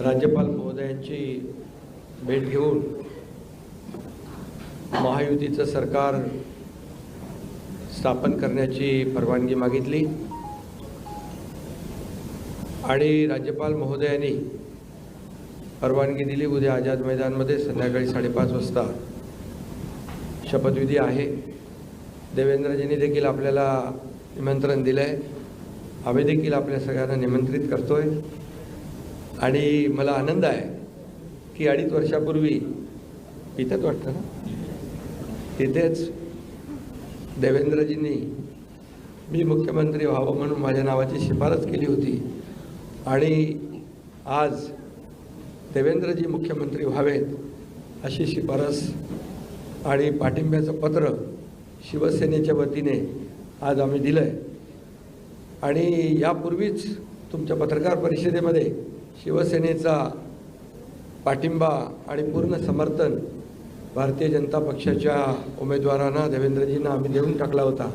राज्यपाल महोदयांची भेट घेऊन महायुतीचं सरकार स्थापन करण्याची परवानगी मागितली. आणि राज्यपाल महोदयांनी परवानगी दिली. उद्या आझाद मैदानमध्ये संध्याकाळी साडेपाच वाजता शपथविधी आहे. देवेंद्रजींनी देखील आपल्याला निमंत्रण दिलं आहे आम्ही देखील आपल्या सगळ्यांना निमंत्रित करतोय. आणि मला आनंद आहे की अडीच वर्षापूर्वी इथंच वाटतं ना? तिथेच देवेंद्रजींनी मी मुख्यमंत्री व्हावं म्हणून माझ्या नावाची शिफारस केली होती. आणि आज देवेंद्रजी मुख्यमंत्री व्हावेत अशी शिफारस आणि पाठिंब्याचं पत्र शिवसेनेच्या वतीने आज आम्ही दिलं आहे आणि यापूर्वीच तुमच्या पत्रकार परिषदेमध्ये शिवसेनेचा पाठिंबा आणि पूर्ण समर्थन भारतीय जनता पक्षाच्या उमेदवारांना देवेंद्रजींना आम्ही देऊन टाकला होता.